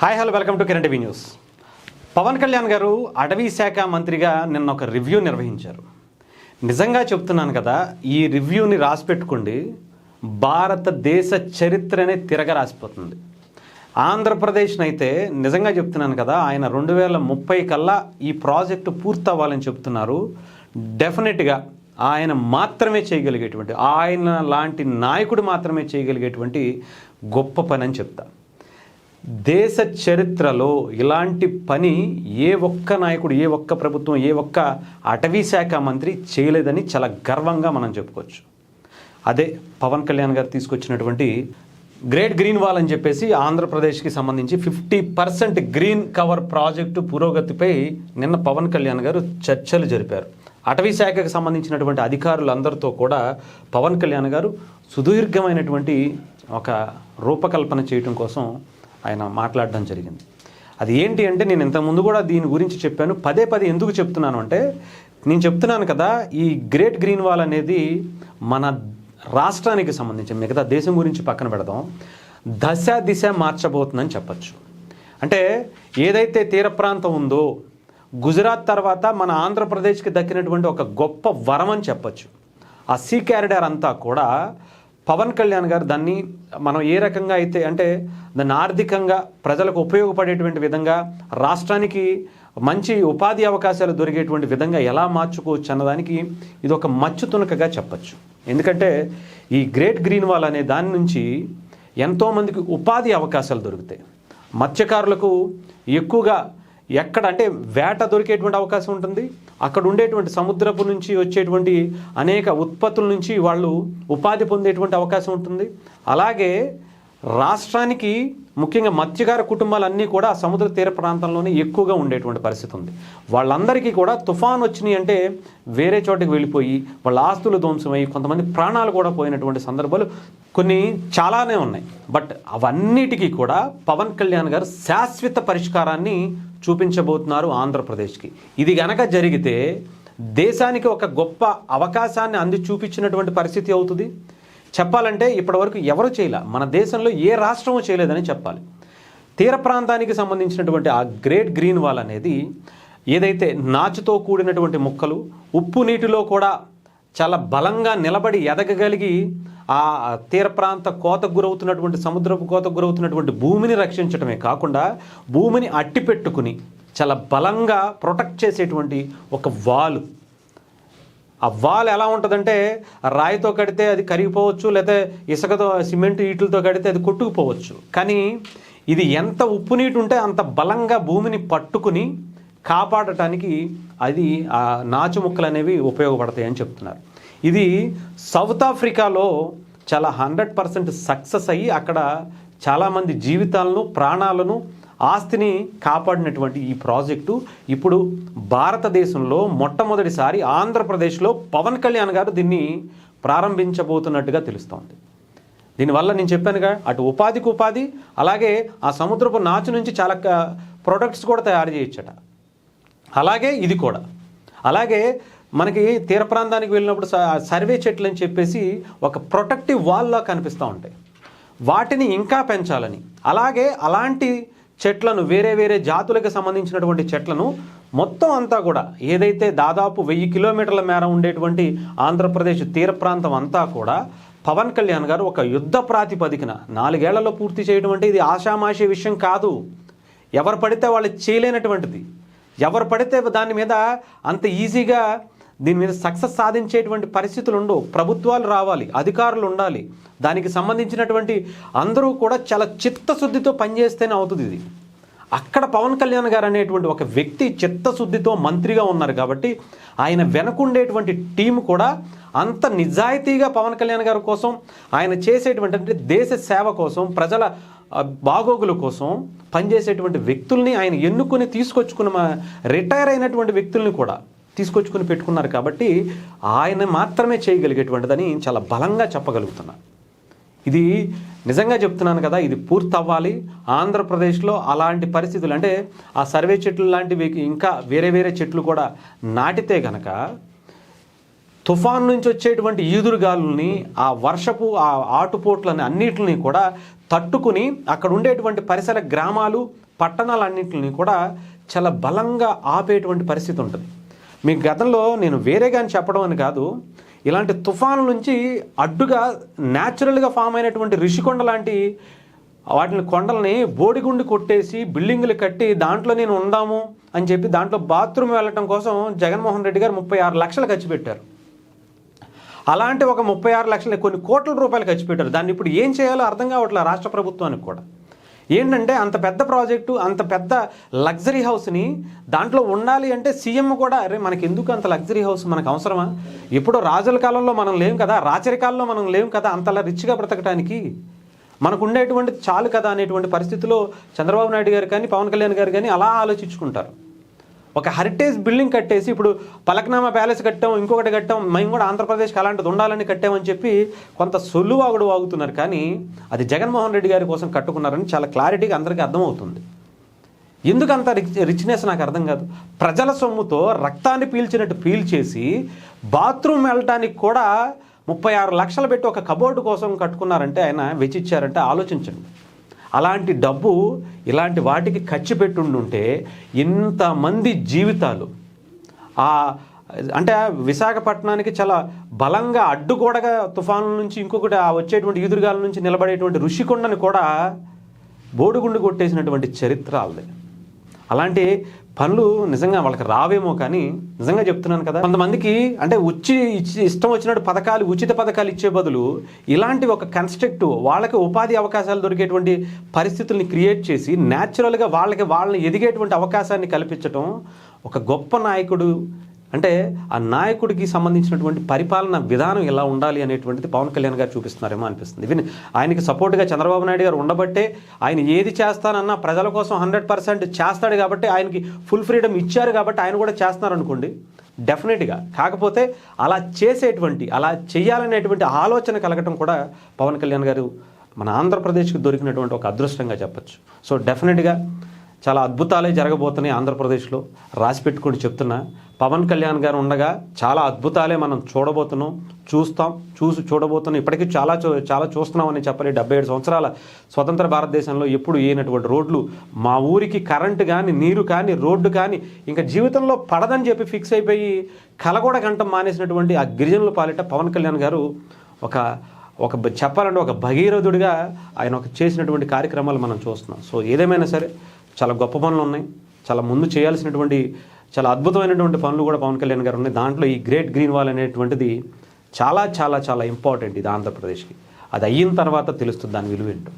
Hi hello welcome to Kiran TV news Pawan Kalyan garu అటవీ శాఖ మంత్రిగా నిన్న ఒక రివ్యూ నిర్వహించారు నిజంగా చెప్తున్నాను కదా ఈ రివ్యూని రాసి పెట్టుకోండి భారతదేశ చరిత్రనే తిరగ రాసిపోతుంది ఆంధ్రప్రదేశ్ని అయితే నిజంగా చెప్తున్నాను కదా ఆయన రెండు వేల ముప్పై కల్లా ఈ ప్రాజెక్టు పూర్తవ్వాలని చెప్తున్నారు డెఫినెట్గా ఆయన మాత్రమే చేయగలిగేటువంటి ఆయన లాంటి నాయకుడు మాత్రమే చేయగలిగేటువంటి గొప్ప పని అని చెప్తాను దేశ చరిత్రలో ఇలాంటి పని ఏ ఒక్క నాయకుడు ఏ ఒక్క ప్రభుత్వం ఏ ఒక్క అటవీ శాఖ మంత్రి చేయలేదని చాలా గర్వంగా మనం చెప్పుకోవచ్చు. అదే పవన్ కళ్యాణ్ గారు తీసుకొచ్చినటువంటి గ్రేట్ గ్రీన్ వాల్ అని చెప్పేసి ఆంధ్రప్రదేశ్కి సంబంధించి fifty percent green cover project పురోగతిపై నిన్న పవన్ కళ్యాణ్ గారు చర్చలు జరిపారు. అటవీ శాఖకు సంబంధించినటువంటి అధికారులందరితో కూడా పవన్ కళ్యాణ్ గారు సుదీర్ఘమైనటువంటి ఒక రూపకల్పన చేయటం కోసం ఆయన మాట్లాడడం జరిగింది. అది ఏంటి అంటే నేను ఇంతకుముందు కూడా దీని గురించి చెప్పాను. పదే పదే ఎందుకు చెప్తున్నాను అంటే నేను చెప్తున్నాను కదా ఈ గ్రేట్ గ్రీన్ వాల్ అనేది మన రాష్ట్రానికి సంబంధించి మిగతా దేశం గురించి పక్కన పెడదాం. దశ దిశ మార్చబోతుందని చెప్పచ్చు. అంటే ఏదైతే తీర ప్రాంతం ఉందో గుజరాత్ తర్వాత మన ఆంధ్రప్రదేశ్కి దక్కినటువంటి ఒక గొప్ప వరం అని చెప్పచ్చు. ఆ సీ క్యారిడార్ అంతా కూడా పవన్ కళ్యాణ్ గారు దాన్ని మనం ఏ రకంగా అయితే అంటే దాన్ని ఆర్థికంగా ప్రజలకు ఉపయోగపడేటువంటి విధంగా రాష్ట్రానికి మంచి ఉపాధి అవకాశాలు దొరికేటువంటి విధంగా ఎలా మార్చుకోవచ్చు అన్నదానికి ఇది ఒక మచ్చు తునకగా చెప్పచ్చు. ఎందుకంటే ఈ గ్రేట్ గ్రీన్ వాల్ అనే దాని నుంచి ఎంతోమందికి ఉపాధి అవకాశాలు దొరుకుతాయి. మత్స్యకారులకు ఎక్కువగా ఎక్కడ అంటే వేట దొరికేటువంటి అవకాశం ఉంటుంది. అక్కడ ఉండేటువంటి సముద్రపు నుంచి వచ్చేటువంటి అనేక ఉత్పత్తుల నుంచి వాళ్ళు ఉపాధి పొందేటువంటి అవకాశం ఉంటుంది. అలాగే రాష్ట్రానికి ముఖ్యంగా మత్స్యకార కుటుంబాలన్నీ కూడా సముద్ర తీర ప్రాంతంలోనే ఎక్కువగా ఉండేటువంటి పరిస్థితి ఉంది. వాళ్ళందరికీ కూడా తుఫాన్ వచ్చినాయి అంటే వేరే చోటకి వెళ్ళిపోయి వాళ్ళ ఆస్తులు ధ్వంసమై కొంతమంది ప్రాణాలు కూడా పోయినటువంటి సందర్భాలు కొన్ని చాలానే ఉన్నాయి. బట్ అవన్నిటికీ కూడా పవన్ కళ్యాణ్ గారు శాశ్వత పరిష్కారాన్ని చూపించబోతున్నారు ఆంధ్రప్రదేశ్కి. ఇది గనక జరిగితే దేశానికి ఒక గొప్ప అవకాశాన్ని అంది చూపించినటువంటి పరిస్థితి అవుతుంది. చెప్పాలంటే ఇప్పటివరకు ఎవరు చేయలే. మన దేశంలో ఏ రాష్ట్రము చేయలేదని చెప్పాలి. తీర ప్రాంతానికి సంబంధించినటువంటి ఆ గ్రేట్ గ్రీన్ వాల్ అనేది ఏదైతే నాచుతో కూడినటువంటి మొక్కలు ఉప్పు నీటిలో కూడా చాలా బలంగా నిలబడి ఎదగగలిగి ఆ తీర ప్రాంత కోతకు గురవుతున్నటువంటి సముద్రపు కోతకు గురవుతున్నటువంటి భూమిని రక్షించడమే కాకుండా భూమిని అట్టి పెట్టుకుని చాలా బలంగా ప్రొటెక్ట్ చేసేటువంటి ఒక వాలు. ఆ వాల్ ఎలా ఉంటుందంటే రాయితో కడితే అది కరిగిపోవచ్చు లేదా ఇసుకతో సిమెంట్ ఈటులతో కడితే అది కొట్టుకుపోవచ్చు. కానీ ఇది ఎంత ఉప్పు నీటి ఉంటే అంత బలంగా భూమిని పట్టుకుని కాపాడటానికి అది ఆ నాచు ముక్కలు అనేవి ఉపయోగపడతాయి అని చెప్తున్నారు. ఇది సౌత్ ఆఫ్రికాలో చాలా హండ్రెడ్ పర్సెంట్ సక్సెస్ అయ్యి అక్కడ చాలామంది జీవితాలను ప్రాణాలను ఆస్తిని కాపాడినటువంటి ఈ ప్రాజెక్టు. ఇప్పుడు భారతదేశంలో మొట్టమొదటిసారి ఆంధ్రప్రదేశ్లో పవన్ కళ్యాణ్ గారు దీన్ని ప్రారంభించబోతున్నట్టుగా తెలుస్తోంది. దీనివల్ల నేను చెప్పానుగా అటు ఉపాధికి ఉపాధి అలాగే ఆ సముద్రపు నాచు నుంచి చాలా ప్రొడక్ట్స్ కూడా తయారు చేయొచ్చట అలాగే ఇది కూడా. అలాగే మనకి తీర ప్రాంతానికి వెళ్ళినప్పుడు సర్వే చెట్లు అని చెప్పేసి ఒక ప్రొటెక్టివ్ వాల్లా కనిపిస్తూ ఉంటాయి. వాటిని ఇంకా పెంచాలని. అలాగే అలాంటి చెట్లను వేరే వేరే జాతులకు సంబంధించినటువంటి చెట్లను మొత్తం అంతా కూడా ఏదైతే దాదాపు వెయ్యి కిలోమీటర్ల మేర ఉండేటువంటి ఆంధ్రప్రదేశ్ తీర ప్రాంతం అంతా కూడా పవన్ కళ్యాణ్ గారు ఒక యుద్ధ ప్రాతిపదికన నాలుగేళ్ళలో పూర్తి చేయడం అంటే ఇది ఆషామాషి విషయం కాదు. ఎవరు పడితే వాళ్ళు చేయలేనటువంటిది. ఎవరు పడితే దాని మీద అంత ఈజీగా దీని మీద సక్సెస్ సాధించేటువంటి పరిస్థితులు ఉండవు. ప్రభుత్వాలు రావాలి అధికారులు ఉండాలి. దానికి సంబంధించినటువంటి అందరూ కూడా చాలా చిత్తశుద్ధితో పనిచేస్తేనే అవుతుంది ఇది. అక్కడ పవన్ కళ్యాణ్ గారు అనేటువంటి ఒక వ్యక్తి చిత్తశుద్ధితో మంత్రిగా ఉన్నారు కాబట్టి ఆయన వెనకుండేటువంటి టీం కూడా అంత నిజాయితీగా పవన్ కళ్యాణ్ గారి కోసం ఆయన చేసేటువంటి అంటే దేశ సేవ కోసం ప్రజల బాగోగుల కోసం పనిచేసేటువంటి వ్యక్తుల్ని ఆయన ఎన్నుకొని తీసుకొచ్చుకున్న రిటైర్ అయినటువంటి వ్యక్తుల్ని కూడా తీసుకొచ్చుకుని పెట్టుకున్నారు కాబట్టి ఆయన మాత్రమే చేయగలిగేటువంటిదని చాలా బలంగా చెప్పగలుగుతున్నాను ఇది నిజంగా చెప్తున్నాను కదా ఇది పూర్తి అవ్వాలి ఆంధ్రప్రదేశ్లో అలాంటి పరిస్థితులు అంటే ఆ సర్వే చెట్లు లాంటివి ఇంకా వేరే వేరే చెట్లు కూడా నాటితే గనక తుఫాన్ నుంచి వచ్చేటువంటి ఈదురుగాలుల్ని ఆ వర్షపు ఆ ఆటుపోట్లని అన్నిటిని కూడా తట్టుకుని అక్కడ ఉండేటువంటి పరిసర గ్రామాలు పట్టణాలన్నింటిని కూడా చాలా బలంగా ఆపేటువంటి పరిస్థితి ఉంటుంది. మీ గతంలో నేను వేరేగా అని చెప్పడం అని కాదు ఇలాంటి తుఫాను నుంచి అడ్డుగా న్యాచురల్గా ఫామ్ అయినటువంటి రిషికొండ లాంటి వాటిని కొండల్ని బోడిగుండి కొట్టేసి బిల్డింగులు కట్టి దాంట్లో నేను ఉందాము అని చెప్పి దాంట్లో బాత్రూమ్ వెళ్ళటం కోసం జగన్మోహన్ రెడ్డి గారు ముప్పై ఆరు లక్షలు ఖర్చు పెట్టారు. అలాంటి ఒక ముప్పై ఆరు లక్షలు కొన్ని కోట్ల రూపాయలు ఖర్చు పెట్టారు. దాన్ని ఇప్పుడు ఏం చేయాలో అర్థం కావట్లేదు రాష్ట్ర ప్రభుత్వానికి కూడా. ఏంటంటే అంత పెద్ద ప్రాజెక్టు అంత పెద్ద లగ్జరీ హౌస్ని దాంట్లో ఉండాలి అంటే సీఎం కూడా అరే మనకి ఎందుకు అంత లగ్జరీ హౌస్ మనకు అవసరమా? ఎప్పుడో రాజుల కాలంలో మనం లేం కదా రాచరికాల్లో మనం లేం కదా అంతలా రిచ్గా బ్రతకడానికి మనకు ఉండేటువంటి చాలు కదా అనేటువంటి పరిస్థితిలో చంద్రబాబు నాయుడు గారు కానీ పవన్ కళ్యాణ్ గారు కానీ అలా ఆలోచించుకుంటారు. ఒక హెరిటేజ్ బిల్డింగ్ కట్టేసి ఇప్పుడు పలక్నామా ప్యాలెస్ కట్టాం ఇంకొకటి కట్టాం మేము కూడా ఆంధ్రప్రదేశ్కి అలాంటిది ఉండాలని కట్టామని చెప్పి కొంత సొల్లు వాగుడు వాగుతున్నారు. కానీ అది జగన్మోహన్ రెడ్డి గారి కోసం కట్టుకున్నారని చాలా క్లారిటీగా అందరికీ అర్థమవుతుంది. ఎందుకు అంత రిచ్ రిచ్నెస్ నాకు అర్థం కాదు. ప్రజల సొమ్ముతో రక్తాన్ని పీల్చినట్టు పీల్చేసి బాత్రూమ్ వెళ్ళటానికి కూడా ముప్పై ఆరు లక్షలు పెట్టి ఒక కబోర్డు కోసం కట్టుకున్నారంటే ఆయన వెచ్చిచ్చారంటే ఆలోచించండి. అలాంటి డబ్బు ఇలాంటి వాటికి ఖర్చు పెట్టుండుంటే ఇంతమంది జీవితాలు. ఆ అంటే విశాఖపట్నానికి చాలా బలంగా అడ్డుగోడగా తుఫాను నుంచి ఇంకొకటి ఆ వచ్చేటువంటి ఈదురుగాల నుంచి నిలబడేటువంటి ఋషికొండని కూడా బోడుగుండు కొట్టేసినటువంటి చరిత్ర వాళ్ళది. అలాంటి పనులు నిజంగా వాళ్ళకి రావేమో కానీ నిజంగా చెప్తున్నాను కదా. కొంతమందికి అంటే వచ్చి ఇచ్చి- ఇష్టం వచ్చినట్టు పథకాలు ఉచిత పథకాలు ఇచ్చే బదులు ఇలాంటి ఒక కన్స్ట్రక్ట్ వాళ్ళకి ఉపాధి అవకాశాలు దొరికేటువంటి పరిస్థితుల్ని క్రియేట్ చేసి న్యాచురల్గా వాళ్ళకి వాళ్ళని ఎదిగేటువంటి అవకాశాన్ని కల్పించటం ఒక గొప్ప నాయకుడు అంటే ఆ నాయకుడికి సంబంధించినటువంటి పరిపాలన విధానం ఎలా ఉండాలి అనేటువంటిది పవన్ కళ్యాణ్ గారు చూపిస్తున్నారేమో అనిపిస్తుంది. ఈవెన్ ఆయనకి సపోర్ట్గా చంద్రబాబు నాయుడు గారు ఉండబట్టే ఆయన ఏది చేస్తానన్నా ప్రజల కోసం హండ్రెడ్ పర్సెంట్ చేస్తాడు కాబట్టి ఆయనకి ఫుల్ ఫ్రీడమ్ ఇచ్చారు కాబట్టి ఆయన కూడా చేస్తున్నారు అనుకోండి డెఫినెట్గా. కాకపోతే అలా చేసేటువంటి అలా చేయాలనేటువంటి ఆలోచన కలగటం కూడా పవన్ కళ్యాణ్ గారు మన ఆంధ్రప్రదేశ్కి దొరికినటువంటి ఒక అదృష్టంగా చెప్పచ్చు. సో డెఫినెట్గా చాలా అద్భుతాలే జరగబోతున్నాయి ఆంధ్రప్రదేశ్లో. రాసి పెట్టుకుని చెప్తున్నా పవన్ కళ్యాణ్ గారు ఉండగా చాలా అద్భుతాలే మనం చూడబోతున్నాం చూస్తాం చూసి చూడబోతున్నాం. ఇప్పటికీ చాలా చూ చాలా చూస్తున్నామని చెప్పాలి. డెబ్బై ఏడు సంవత్సరాల స్వతంత్ర భారతదేశంలో ఎప్పుడు ఏనటువంటి రోడ్లు మా ఊరికి కరెంటు కానీ నీరు కానీ రోడ్డు కానీ ఇంకా జీవితంలో పడదని చెప్పి ఫిక్స్ అయిపోయి కలగూడ గంటం మానేసినటువంటి ఆ గిరిజనుల పాలిట పవన్ కళ్యాణ్ గారు ఒక ఒక చెప్పాలంటే ఒక భగీరథుడిగా ఆయన ఒక చేసినటువంటి కార్యక్రమాలు మనం చూస్తున్నాం. సో ఏదేమైనా సరే చాలా గొప్ప పనులు ఉన్నాయి. చాలా ముందు చేయాల్సినటువంటి చాలా అద్భుతమైనటువంటి పనులు కూడా పవన్ కళ్యాణ్ గారు ఉన్నాయి. దాంట్లో ఈ గ్రేట్ గ్రీన్ వాల్ అనేటువంటిది చాలా చాలా చాలా ఇంపార్టెంట్ ఇది ఆంధ్రప్రదేశ్కి. అది అయిన తర్వాత తెలుస్తుంది దాని విలువ ఏంటో.